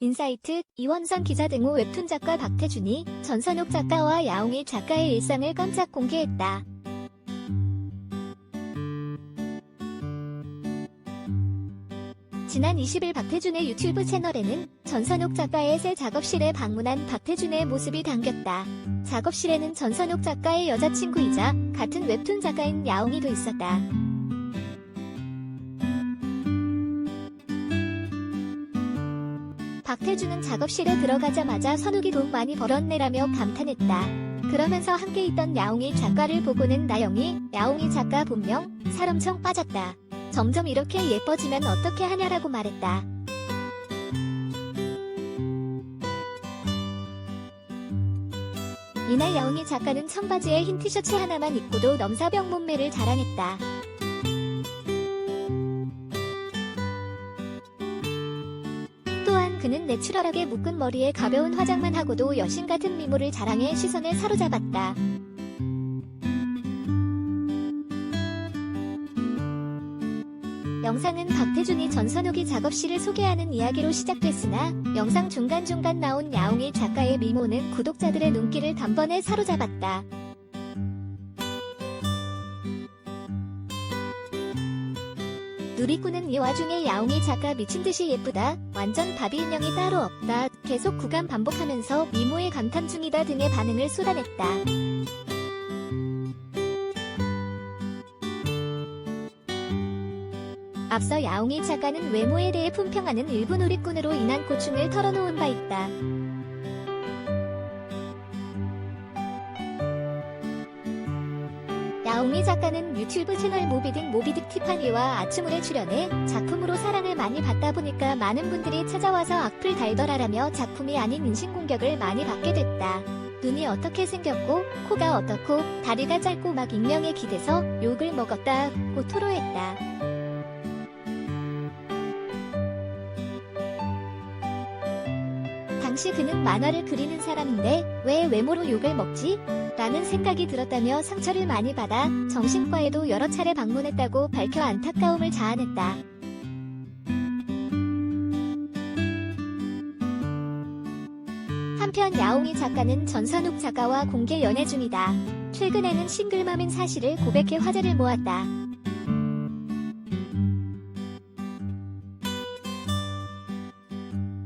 인사이트, 이원선 기자 등호 웹툰 작가 박태준이 전선욱 작가와 야옹이 작가의 일상을 깜짝 공개했다. 지난 20일 박태준의 유튜브 채널에는 전선욱 작가의 새 작업실에 방문한 박태준의 모습이 담겼다. 작업실에는 전선욱 작가의 여자친구이자 같은 웹툰 작가인 야옹이도 있었다. 박태준은 작업실에 들어가자마자 선욱이 돈 많이 벌었네라며 감탄했다. 그러면서 함께 있던 야옹이 작가를 보고는 나영이, 야옹이 작가 본명, 살엄청 빠졌다. 점점 이렇게 예뻐지면 어떻게 하냐라고 말했다. 이날 야옹이 작가는 청바지에 흰 티셔츠 하나만 입고도 넘사벽 몸매를 자랑했다. 그는 내추럴하게 묶은 머리에 가벼운 화장만 하고도 여신 같은 미모를 자랑해 시선을 사로잡았다. 영상은 박태준이 전선욱이 작업실을 소개하는 이야기로 시작됐으나 영상 중간중간 나온 야옹이 작가의 미모는 구독자들의 눈길을 단번에 사로잡았다. 누리꾼은 이 와중에 야옹이 작가 미친듯이 예쁘다, 완전 바비 인형이 따로 없다, 계속 구간 반복하면서 미모에 감탄 중이다 등의 반응을 쏟아냈다. 앞서 야옹이 작가는 외모에 대해 품평하는 일부 누리꾼으로 인한 고충을 털어놓은 바 있다. 야옹이 작가는 유튜브 채널 모비딕 모비딕 티파니와 아츠물에 출연해 작품으로 사랑을 많이 받다 보니까 많은 분들이 찾아와서 악플 달더라라며 작품이 아닌 인신공격을 많이 받게 됐다. 눈이 어떻게 생겼고 코가 어떻고 다리가 짧고 막 익명에 기대서 욕을 먹었다 고 토로했다. 당시 그는 만화를 그리는 사람인데 왜 외모로 욕을 먹지? 라는 생각이 들었다며 상처를 많이 받아 정신과에도 여러 차례 방문했다고 밝혀 안타까움을 자아냈다. 한편 야옹이 작가는 전선욱 작가와 공개 연애 중이다. 최근에는 싱글맘인 사실을 고백해 화제를 모았다.